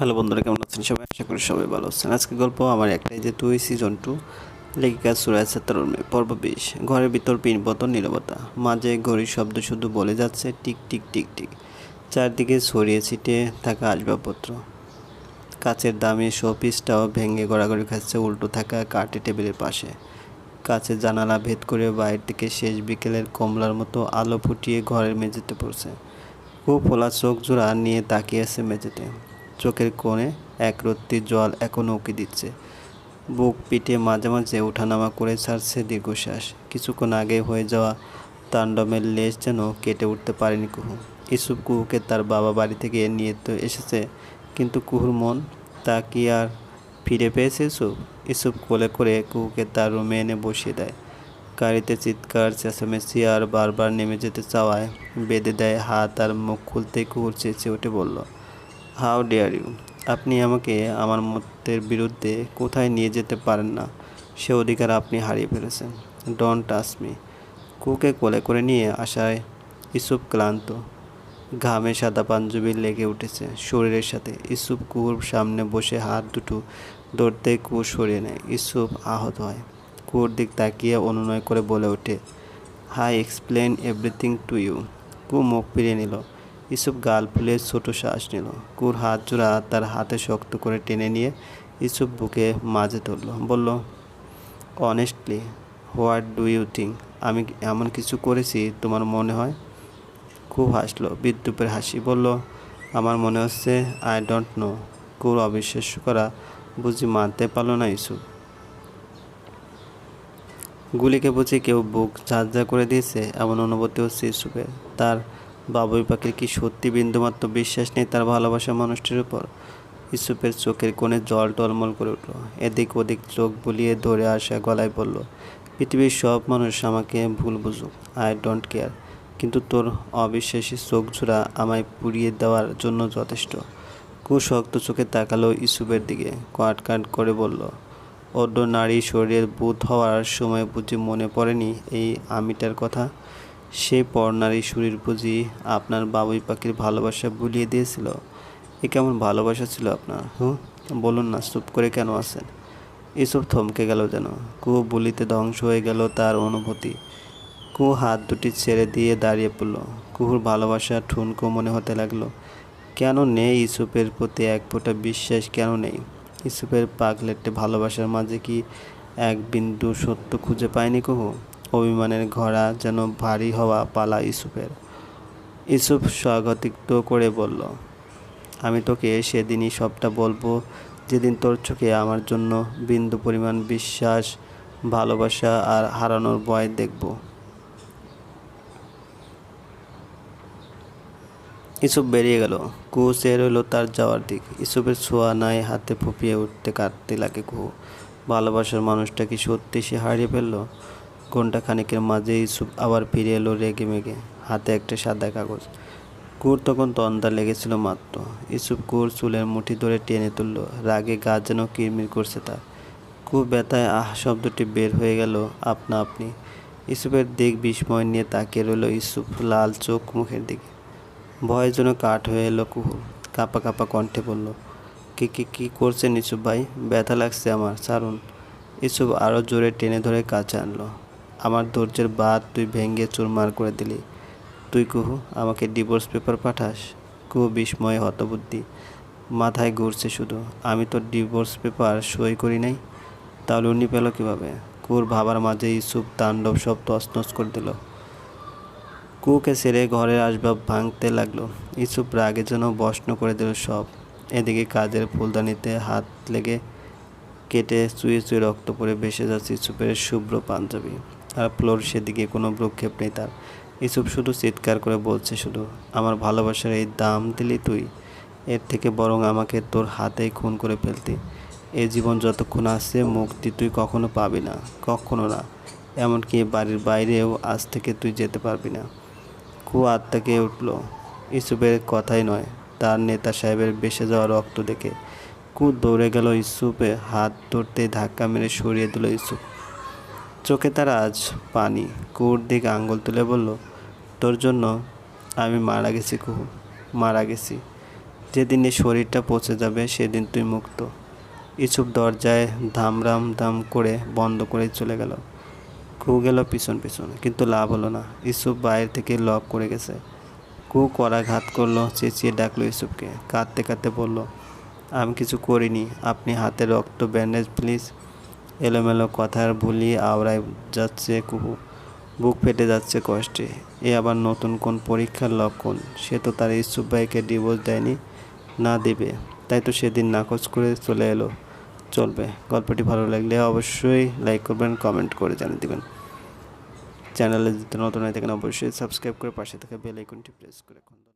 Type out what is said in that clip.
Hello বন্ধুরা, কেমন আছেন সবাই? আশা করি সবাই ভালো আছেন। আজকে গল্প আমার একটাই যে, তুই সিজন টু লেখিকা সুরাজ তরুণে পর্ব বিশ, ঘরের ভিতর পিনপতন নীরবতা, মাঝে ঘড়ির শব্দ শুধু বলে যাচ্ছে, টিক টিক টিক টিক। চারদিকে ছড়িয়ে ছিটে থাকা আসবাবপত্র। কাচের দামি শোপিসটাও ভেঙে গড়াগড়ি খাচ্ছে, উল্টো থাকা কাঠে টেবিলের পাশে। কাছের জানালা ভেদ করে বাইরে থেকে শেষ বিকেলের কমলার মতো আলো ফুটিয়ে ঘরের মেঝেতে পড়ছে। খুব ফোলা চোখ জোড়া নিয়ে তাকিয়ে আছে মেঝেতে। চোখের কোণে এক রত্তি জল এখনও উঁকি দিচ্ছে। বুক পিঠে মাঝে মাঝে ওঠানামা করে ছাড়ছে দীর্ঘশ্বাস। কিছুক্ষণ আগে হয়ে যাওয়া তাণ্ডবের লেজ যেন কেটে উঠতে পারেনি কুহু। ইসুফ কুহুকে তার বাবা বাড়ি থেকে নিয়ে তো এসেছে, কিন্তু কুহুর মন তা কি আর ফিরে পেয়েছে ইসুফ ইসুফ কোলে করে কুহুকে তার রুমে এনে বসিয়ে দেয়। গাড়িতে চিৎকার, চেঁচামেচি আর বারবার নেমে যেতে চাওয়ায় বেঁধে দেয় হাত আর মুখ খুলতেই কুহুর চেঁচে উঠে বলল হাউ ডেয়ার ইউ? আপনি আমাকে আমার মতের বিরুদ্ধে কোথায় নিয়ে যেতে পারেন না? সে অধিকার আপনি হারিয়ে ফেলেছেন। ডোন্ট টাচ মি কুকে কোলে করে নিয়ে আসায় ইসুপ ক্লান্ত। ঘামে সাদা পাঞ্জাবি লেগে উঠেছে শরীরের সাথে। ইসুপ কুহুর সামনে বসে হাত দুটো ধরতে কুহু সরিয়ে নেয়। ইসুপ আহত হয়। কুহুর দিক তাকিয়ে অনুনয় করে বলে ওঠে hi explain everything to you কু মুখ ফিরিয়ে নিল। ইসুফ গাল ফুলে ছোট শ্বাস নিল। কুর হাত জোড়া তার হাতে শক্ত করে টেনে নিয়ে ইসুফ বুকে মাঝে ধরল, বলল honestly what do you think আমি এমন কিছু করেছি তোমার মনে হয়? খুব হাসলো বিদ্যুপের হাসি, বলল, আমার মনে হচ্ছে আই ডোন্ট নো কুর অবিশ্বাস্য করা বুঝি মানতে পারল না ইসুফ। গুলিকে বুঝি কেউ বুক ঝাঁঝা করে দিয়েছে, এমন অনুভূতি হচ্ছে ইসুফের। তার বাবুই পাখির কি সত্যি বিন্দুমাত্র বিশ্বাস নেই তার ভালোবাসা মানুষটির উপর? ইসুফের চোখের কোণে জল টলমল করে উঠল। এদিক ওদিক চোখ বুলিয়ে ধরে আসা গলায় বলল, পৃথিবীর সব মানুষ আমাকে ভুল বুঝুক। I don't care. কিন্তু তোর অবিশ্বাসী চোখ ঝোড়া আমায় পুড়িয়ে দেওয়ার জন্য যথেষ্ট। কুশক্ত চোখে তাকালো ইসুফের দিকে, কাট কাট করে বলল অন্য নারী শরীরের বুধ হওয়ার সময় বুঝি মনে পড়েনি এই আমিটার কথা? সেই পর্নারী শরীর বুঝি আপনার বাবুই পাখির ভালোবাসা ভুলিয়ে দিয়েছিল। এ কেমন ভালোবাসা ছিল আপনার, হুঁ? বলুন না, চুপ করে কেন আছেন? এসব থমকে গেল যেন। কু বলিতে ধ্বংস হয়ে গেল তার অনুভূতি। কু হাত দুটি ছেড়ে দিয়ে দাঁড়িয়ে পড়ল। কুহুর ভালোবাসা ঠুনকো মনে হতে লাগল। কেন নেই ইসুপের প্রতি এক ফোঁটা বিশ্বাস? কেন নেই? ইসুপের পাগলেটে ভালোবাসার মাঝে কি এক বিন্দু সত্য খুঁজে পায়নি কুহু? অভিমানের ঘোড়া যেন ভারী হওয়া পালা ইসুফের ইসুফ স্বাগতিক করে বলল, আমি তোকে সেদিনই সবটা বলব, যেদিন তোর চোখে আমার জন্য বিন্দু পরিমাণ বিশ্বাস, ভালোবাসা আর হারানোর ভয় দেখব। ইসুফ বেরিয়ে গেল। কুহু সে রইল তার যাওয়ার দিক। ইসুফের ছোঁয়া নাই, হাতে ফুপিয়ে উঠতে কাটতে লাগে কুহু। ভালোবাসার মানুষটা কি সত্যি সে হারিয়ে ফেলল? ঘণ্টা খানিকের মাঝে ইসুফ আবার ফিরে এলো রেগে মেগে, হাতে একটা সাদা কাগজ। কুর তখন তন্দা লেগেছিল মাত্র। ইসুফ কুর চুলের মুঠি ধরে টেনে তুলল, রাগে গা যেন কিরমির করছে তার। খুব ব্যথায় আহ, শব্দটি বের হয়ে গেল, আপনা আপনি। ইসুফের দিক বিস্ময় নিয়ে তাকিয়ে রইল ইসুফ লাল চোখ মুখের দিকে। ভয়ের জন্য কাঠ হয়ে এলো কুহু কাপা কাপা কণ্ঠে বলল, কি কি কি করছেন ইসুফ ভাই? ব্যথা লাগছে আমার, ছাড়ুন। ইসুফ আরও জোরে টেনে ধরে কাছে আনলো। আমার ধৈর্যের বাদ তুই ভেঙে চুরমার করে দিলি। তুই কুহু, আমাকে ডিভোর্স পেপার পাঠাস? কুহু বিস্ময়ে হতবুদ্ধি। মাথায় ঘুরছে শুধু, আমি তো ডিভোর্স পেপার সই করি নাই? তাহলে উনি পেল কীভাবে? কুর ভাবার মাঝে ইসুপ তাণ্ডব সব তছনছ করে দিল। কুকে ছেড়ে ঘরের আসবাব ভাঙতে লাগল। ইসুপ রাগে যেন বস্ন করে দিল সব। এদিকে কাজের ফুলদানিতে হাত লেগে কেটে চুয়ে চুয়ে রক্ত পরে ভেসে যাচ্ছে ইসুপের শুভ্র পাঞ্জাবি। আর ফ্লোর সেদিকে কোনো ভ্রুক্ষেপ নেই তার। ইসুপ শুধু চিৎকার করে বলছে শুধু, আমার ভালোবাসার এই দাম দিলি তুই, এর থেকে বরং আমাকে তোর হাতেই খুন করে ফেলতি। এই জীবন যতক্ষণ আসছে মুক্তি তুই কখনো পাবি না, কখনো না। এমনকি বাড়ির বাইরেও আজ থেকে তুই যেতে পারবি না। খুব আত্মাকে উঠল। ইসুপের কথাই নয়, তার নেতা সাহেবের বেসে যাওয়া রক্ত দেখে। কু দৌড়ে গেল ইসুপে হাত ধরতে ধাক্কা মেরে সরিয়ে দিল ইসুপ চোখে তার আজ পানি। কুর দিকে আঙ্গুল তুলে বলল, তোর জন্য আমি মারা গেছি কুহু মারা গেছি। যেদিন এই শরীরটা পচে যাবে, সেদিন তুই মুক্ত। ইসুপ দরজায় ধামরাম ধাম করে বন্ধ করে চলে গেল। কু গেল পিছন পিছন, কিন্তু লাভ হলো না। ইসুপ বাইরে থেকে লক করে গেছে। কু করা ঘাত করল, চেঁচিয়ে ডাকলো ইসুপকে কাঁদতে কাঁদতে বলল, আমি কিছু করিনি। আপনি হাতে রক্ত, ব্যান্ডেজ, প্লিজ। এলোমেলো কথার ভুলিয়ে আওড়ায় যাচ্ছে বুক ফেটে যাচ্ছে কষ্টে। এ আবার নতুন কোন পরীক্ষার লক্ষণ? সে তো তার ইসুপ ভাইকে ডিভোর্স দেয়নি, না দেবে। তাই তো সেদিন নাকচ করে চলে এলো। চলবে। গল্পটি ভালো লাগলে অবশ্যই লাইক করবেন কমেন্ট করে জানিয়ে দেবেন। চ্যানেলে যদি নতুন হয়ে থাকেন, অবশ্যই সাবস্ক্রাইব করে পাশে থাকা বেল আইকনটি প্রেস করে রাখুন।